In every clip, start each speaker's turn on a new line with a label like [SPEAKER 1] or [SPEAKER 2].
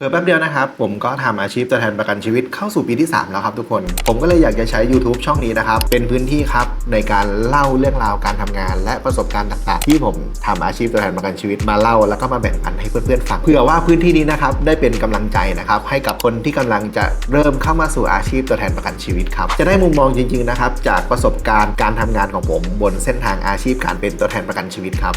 [SPEAKER 1] เพิ่แป๊บเดียวนะครับ ผมก็ทำอาชีพตัวแทนประกันชีวิตเข้าสู่ปีที่ 3 แล้วครับทุกคน ผมก็เลยอยากจะใช้ YouTube ช่องนี้นะครับ เป็นพื้นที่ครับ ในการเล่าเรื่องราวการทำงาน และประสบการณ์ต่างๆ ที่ผมทำอาชีพตัวแทนประกันชีวิตมาเล่า แล้วก็มาแบ่งปันให้เพื่อนๆฟังเพื่อว่าพื้นที่นี้นะครับได้เป็นกำลังใจนะครับให้กับคนที่กำลังจะเริ่มเข้ามาสู่อาชีพตัวแทนประกันชีวิตครับจะได้มุมมองจริง ๆนะครับ จากประสบการณ์การทำงานของผม บนเส้นทางอาชีพการเป็นตัวแทนประกันชีวิตครับ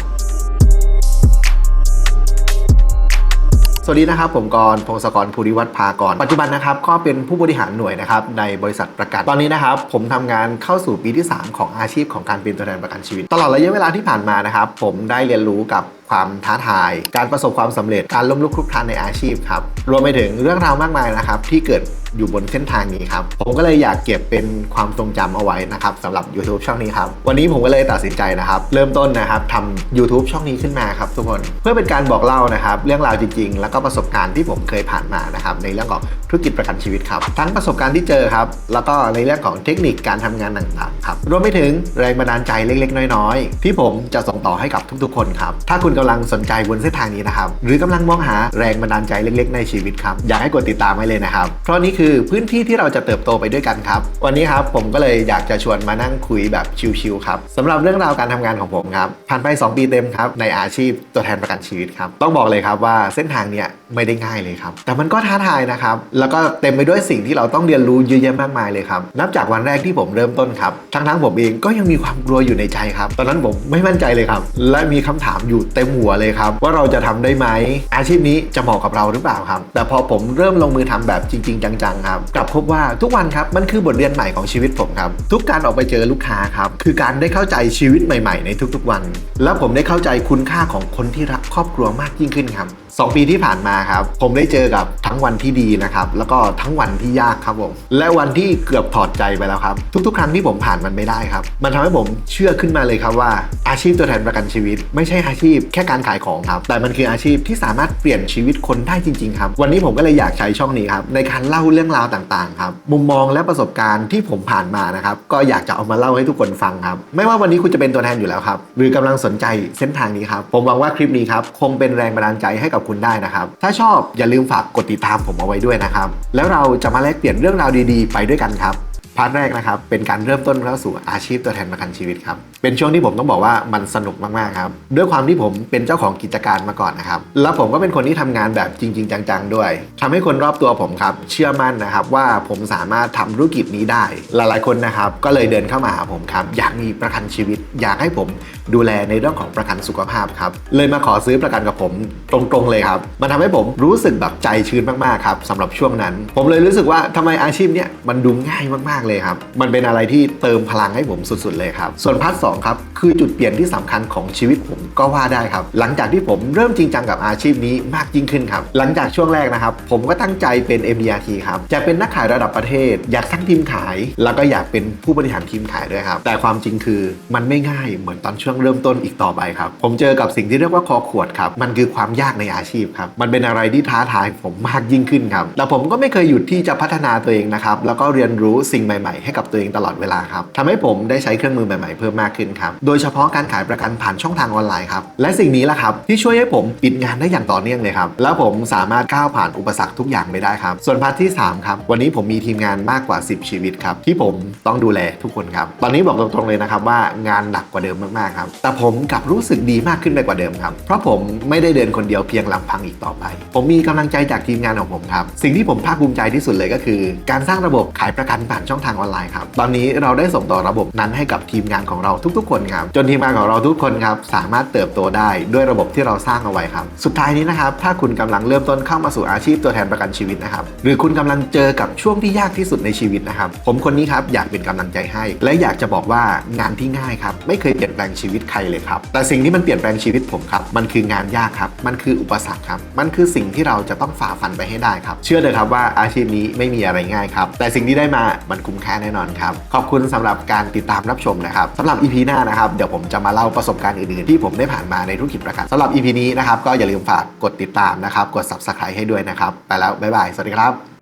[SPEAKER 1] สวัสดีนะครับ ผมกรพงศกรภูริวัฒน์ภากร ปัจจุบันนะครับก็เป็นผู้บริหารหน่วยนะครับในบริษัทประกัน ตอนนี้นะครับผมทำงานเข้าสู่ปีที่ 3 ของอาชีพของการเป็นตัวแทนประกันชีวิต ตลอดระยะเวลาที่ผ่านมานะครับ ผมได้เรียนรู้กับความท้าทาย การประสบความสำเร็จการล้มลุกคลุกคลานในอาชีพครับรวมไปถึงเรื่องราวมากมายนะครับที่เกิด อยู่บนเส้นทางนี้ครับ ผมก็เลยอยากเก็บเป็นความทรงจำเอาไว้นะครับสำหรับ YouTube ช่องนี้ครับ วันนี้ผมก็เลยตัดสินใจนะครับ เริ่มต้นนะครับทำ YouTube ช่องนี้ขึ้นมาครับทุกคน เพื่อเป็นการบอกเล่านะครับ เรื่องราวจริง ๆ แล้วก็ประสบการณ์ที่ผมเคยผ่านมานะครับในเรื่องของธุรกิจประกันชีวิตครับ ทั้งประสบการณ์ที่เจอครับ แล้วก็ในเรื่องของเทคนิคการทำงานต่างๆครับรวมไปถึงแรงบันดาลใจเล็ก ๆ น้อยๆ ที่ผมจะส่งต่อให้กับทุกๆ คนครับถ้าคุณกำลังสนใจบนเส้นทางนี้นะครับหรือกำลังมองหาแรงบันดาลใจเล็ก ๆ ในชีวิตครับอยากให้กดติดตามไว้เลยนะครับเพราะนี่คือพื้นที่ที่เราจะเติบโตไปด้วยกันครับ วันนี้ครับผมก็เลยอยากจะชวนมานั่งคุยแบบชิลๆครับสำหรับเรื่องราวการทำงานของผมครับผ่านไป 2 ปีเต็มครับในอาชีพตัวแทนประกันชีวิตครับต้องบอกเลยครับว่าเส้นทางเนี้ยไม่ได้ง่ายเลยครับแต่มันก็ท้าทายนะครับแล้วก็เต็มไปด้วยสิ่งที่เราต้องเรียนรู้เยอะแยะมากมายเลยครับนับจากวันแรกที่ผมเริ่มต้นครับทั้งๆผมเองก็ยังมีความกลัวอยู่ในใจครับ ตอนนั้นผมไม่มั่นใจเลยครับ และมีคำถามอยู่เต็มหัวเลยครับ ว่าเราจะทำได้ไหมอาชีพนี้จะเหมาะกับเราหรือเปล่าครับ แต่พอผมเริ่มลงมือทำแบบจริง ๆ จังๆครับกลับพบว่าทุกวันครับมันคือบทเรียนใหม่ของชีวิตผมครับ ทุกการออกไปเจอลูกค้าครับคือการได้เข้าใจชีวิตใหม่ ๆ ในทุกๆวัน และผมได้เข้าใจคุณค่าของคนที่รักครอบครัวมากยิ่งขึ้นครับสองปีที่ผ่านมาครับ ผมได้เจอกับทั้งวันที่ดีนะครับ แล้วก็ทั้งวันที่ยากครับผม และวันที่เกือบถอดใจไปแล้วครับ ทุกๆ ครั้งที่ผมผ่านมันไม่ได้ครับ มันทำให้ผมเชื่อขึ้นมาเลยครับว่า อาชีพตัวแทนประกันชีวิต ไม่ใช่อาชีพแค่การขายของครับ แต่มันคืออาชีพที่สามารถเปลี่ยนชีวิตคนได้จริง ๆ ครับ วันนี้ผมก็เลยอยากใช้ช่องนี้ครับในการเล่าเรื่องราวต่างๆครับมุมมองและประสบการณ์ที่ผมผ่านมานะครับก็อยากจะเอามาเล่าให้ทุกคนฟังครับ ไม่ว่าวันนี้คุณจะเป็นตัวแทนอยู่แล้วครับหรือกำลังสนใจเส้นทางนี้ครับผมหวังว่าคลิปนี้ครับคงเป็นแรงบันดาลใจให้กับคุณได้นะครับถ้าชอบอย่าลืมฝากกดติดตามผมเอาไว้ด้วยนะครับแล้วเราจะมาแลกเปลี่ยนเรื่องราวดีๆ ไปด้วยกันครับ พาร์ทแรกนะครับเป็นการเริ่มต้นเข้าสู่อาชีพตัวแทนประกันชีวิตครับเป็นช่วงที่ผมต้องบอกว่ามันสนุกมากๆครับด้วยความที่ผมเป็นเจ้าของกิจการมาก่อนนะครับแล้วผมก็เป็นคนที่ทำงานแบบจริง ๆ จังๆ ด้วยทำให้คนรอบตัวผมครับเชื่อมั่นนะครับว่าผมสามารถทำธุรกิจนี้ได้ หลายๆคนนะครับก็เลยเดินเข้ามาหาผมครับอยากมีประกันชีวิต อยากให้ผมดูแลในเรื่องของประกันสุขภาพครับเลยมาขอซื้อประกันกับผมตรงๆเลยครับมันทำให้ผมรู้สึกแบบใจชื้นมากๆครับสำหรับช่วงนั้น ผมเลยรู้สึกว่าทำไมอาชีพเนี้ยมันดูง่ายมากๆเลยครับ มันเป็นอะไรที่เติมพลังให้ผมสุดๆเลยครับ ส่วนพาร์ทสองครับ คือจุดเปลี่ยนที่สำคัญของชีวิตผมก็ว่าได้ครับ หลังจากที่ผมเริ่มจริงจังกับอาชีพนี้มากยิ่งขึ้นครับ หลังจากช่วงแรกนะครับ ผมก็ตั้งใจเป็น MDRT ครับอยากเป็นนักขายระดับประเทศ อยากสร้างทีมขาย แล้วก็อยากเป็นผู้บริหารทีมขายด้วยครับ แต่ความจริงคือมันไม่ง่ายเหมือนตอนช่วงเริ่มต้นอีกต่อไปครับ ผมเจอกับสิ่งที่เรียกว่าคอขวดครับ มันคือความยากในอาชีพครับ มันเป็นอะไรที่ท้าทายผมมากยิ่งขึ้นครับ แต่ผมก็ไม่เคยหยุดที่จะพัฒนาตัวเองนะครับ แล้วก็เรียนรู้สิ่งใหม่ๆ ให้กับตัวเองตลอดเวลาครับทำให้ผมได้ใช้เครื่องมือใหม่ๆเพิ่มมากขึ้นครับ โดยเฉพาะการขายประกันผ่านช่องทางออนไลน์ครับ และสิ่งนี้แหละครับที่ช่วยให้ผมปิดงานได้อย่างต่อเนื่องเลยครับ แล้วผมสามารถก้าวผ่านอุปสรรคทุกอย่างไปได้ครับ ส่วนพาร์ทที่3ครับ วันนี้ผมมีทีมงานมากกว่า 10 ชีวิตครับที่ผมต้องดูแลทุกคนครับ ตอนนี้บอกตรงๆเลยนะครับว่างานหนักกว่าเดิมมากๆครับ แต่ผมกลับรู้สึกดีมากขึ้นไปกว่าเดิมครับ เพราะผมไม่ได้เดินคนเดียวเพียงลำพังอีกต่อไป ผมมีกำลังใจจากทีมงานของผมครับ สิ่งที่ผมภาคภูมิใจที่สุดเลยก็คือ การสร้างระบบขายประกันผ่านช่องทางออนไลน์ครับ ตอนนี้เราได้ส่งต่อระบบนั้นให้กับทีมงานของเราทุกๆ คนครับจนทีมงานของเราทุกคนครับสามารถเติบโตได้ด้วยระบบที่เราสร้างเอาไว้ครับ สุดท้ายนี้นะครับถ้าคุณกำลังเริ่มต้นเข้ามาสู่อาชีพตัวแทนประกันชีวิตนะครับหรือคุณกำลังเจอกับช่วงที่ยากที่สุดในชีวิตนะครับผมคนนี้ครับอยากเป็นกำลังใจให้ และอยากจะบอกว่างานที่ง่ายครับไม่เคยเปลี่ยนแปลงชีวิตใครเลยครับแต่สิ่งที่มันเปลี่ยนแปลงชีวิตผมครับมันคืองานยากครับมันคืออุปสรรคครับมันคือสิ่งที่เราจะต้องฝ่าฟันไปให้ได้ครับเชื่อเลยครับว่าอาชีพนี้ไม่มีอะไรง่ายครับแต่สิ่งที่ได้มามันคุ้มค่าแน่นอนครับ ขอบคุณสำหรับการติดตามรับชมนะครับสำหรับ EP หน้านะครับเดี๋ยวผมจะมาเล่าประสบการณ์อื่นๆ ที่ผมได้ผ่านมาในธุรกิจประกันสำหรับ EP นี้นะครับก็อย่าลืมฝากกดติดตามนะครับกด subscribe ให้ด้วยนะครับไปแล้วบ๊ายบายสวัสดีครับ